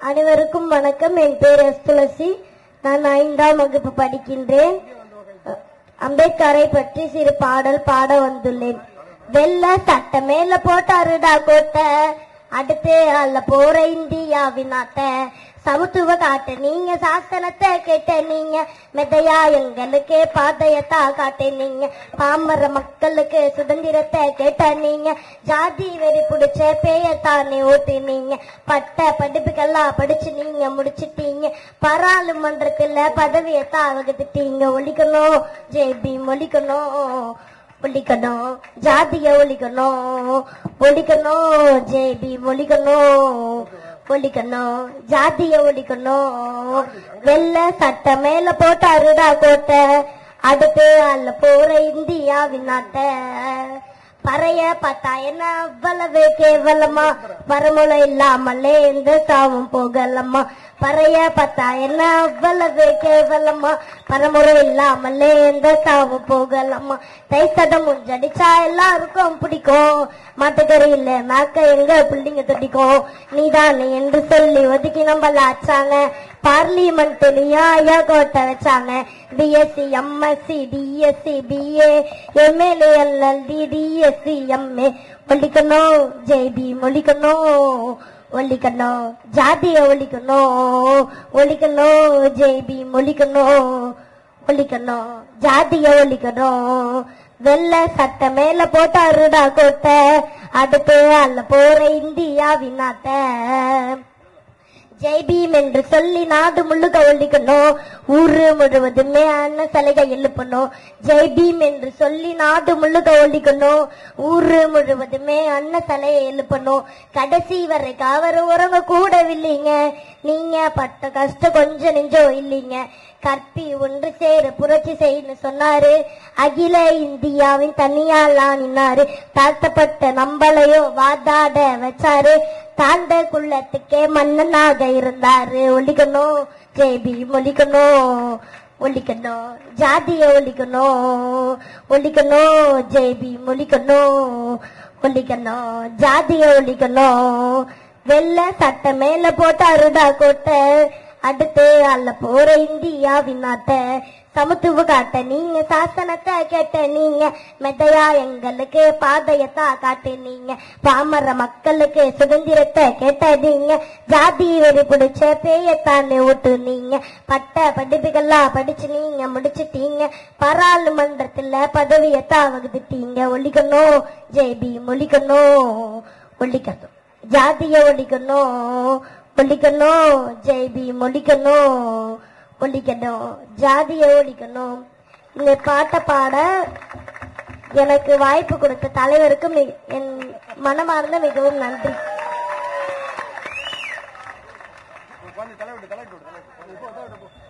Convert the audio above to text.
அனைவருக்கும் வணக்கம். என் பேர் எஸ். துளசி. நான் ஐந்தாம் வகுப்பு படிக்கின்றேன். அம்பேத்கரை பற்றி சிறு பாடல் பாட வந்துள்ளேன். வெள்ள சட்ட மேல போட்டாருடா கோட்டை அடுத்து அல்ல போற இந்தியாவின் நாட்டை. சமத்துவ காட்டு நீங்க சாசனத்தை கேட்ட நீங்க மெதையா எங்களுக்கே பாதையத்தா காட்டு நீங்க பாமர மக்களுக்கு சுதந்திரத்தை கேட்ட நீங்க ஜாதி வெறி பிடிச்ச பேயத்தானே ஓட்டு நீங்க பட்ட படிப்புகள்லாம் படிச்சு நீங்க முடிச்சிட்டீங்க பாராளுமன்றத்துல பதவியத்தா வகுத்துட்டீங்க ஒழிக்கணும் ஜேபி ஒழிக்கணும் ஒழிக்கணும் ஜாதிய ஒழிக்கணும் ஒழிக்கணும் ஜேபி ஒழிக்கணும். ஒழிக்கணும் ஜாதிய ஒழிக்கணும் வெள்ள சட்ட மேல போட்டாருடா கோட்டை அடுத்து அல்ல போற இந்தியாவின் நாட்டை. பறைய பார்த்தா என்ன அவ்வளவு கேவலமா? மரமுளை இல்லாமலே இந்த சாவும் போகலம்மா. பறைய பார்த்தா என்ன அவ்வளவு கேவலமா? பரமுறை இல்லாமலே எந்த சாவும் போகலம்மா. தை சடம் முஞ்சடிச்சா எல்லாருக்கும் பிடிக்கும். மாட்டுக்கறி இல்ல மேக்க எங்க பிள்ளைங்க தட்டிக்கும் நீதானே என்று சொல்லி ஒதுக்கி நம்மள ஆச்சாங்க பார்லிமெண்ட்லயும் ஐயா கோட்டை வச்சாங்க. BSc MSc DSc BA MLA LLD DSc MA மொழிக்கணும் JP மொழிக்கணும். ஒழிக்கணும் ஜாதிய ஒழிக்கணும் ஒழிக்கணும் ஜெய்பி ஒழிக்கணும் ஒழிக்கணும் ஜாதிய ஒழிக்கணும் வெள்ள சட்ட மேல போட்டாருடா கோட்டை அடுத்து அல்ல போற இந்தியாவின் நாட்டை ஜெய் பீம் என்று சொல்லி நாடு முழுக்க ஒழிக்கணும் ஊரு முழுவதுமே அண்ணன் சிலைகை எழுப்பணும் ஜெய் பீம் என்று சொல்லி நாடு முழுக்க ஒழிக்கணும் ஊரு முழுவதுமே அண்ண சிலையை எழுப்பணும் கடைசி வரைக்கும் அவர் உறங்க கூடவில்லைங்க. நீங்க பட்ட கஷ்டம் கொஞ்சம் நெஞ்சம் இல்லைங்க. கற்பி ஒன்று சேர புரட்சி செய்யணும் சொன்னாரு. அகில இந்தியாவின் தனியாளா நின்னாரு. தாழ்த்தப்பட்ட நம்மளையோ வாதாட வச்சாரு. தாண்ட குள்ளத்துக்கே மன்னனாக இருந்தாரு. ஒழிக்கணும் ஜேபி ஒழிக்கணும் ஒழிக்கணும் ஜாதிய ஒழிக்கணும் ஒழிக்கணும் ஜேபி ஒழிக்கணும் ஒழிக்கணும் ஜாதிய ஒழிக்கணும் வெள்ள சட்ட மேல போட்டாருடா கோட்டை அடுத்து அல்ல போற இந்தியாவின் நாட்டை சமத்துவ காட்ட நீங்க சாசனத்தை கேட்ட நீங்க மெதையா எங்களுக்கு பாதையத்தா காட்டு நீங்க பாமர மக்களுக்கு சுதந்திரத்தை கேட்ட நீங்க ஜாதி வெறி பிடிச்ச பேயத்தானே ஓட்டு நீங்க பட்ட படிப்புகள்லாம் படிச்சு நீங்க முடிச்சிட்டீங்க பாராளுமன்றத்துல பதவியத்தா வகுத்துட்டீங்க ஒழிக்கணும் ஜெய்பி மொழிக்கணும் ஒழிக்கணும் ஜாதிய ஒழிக்கணும் ஒழிக்கணும் ஜெய்பி மொழிக்கணும் ஒழிக்கணும் ஜாதியை ஒழிக்கணும் இந்த பாட்டை பாட எனக்கு வாய்ப்பு கொடுத்த தலைவருக்கு என் மனமார்ந்த மிகவும் நன்றி. தலைவர்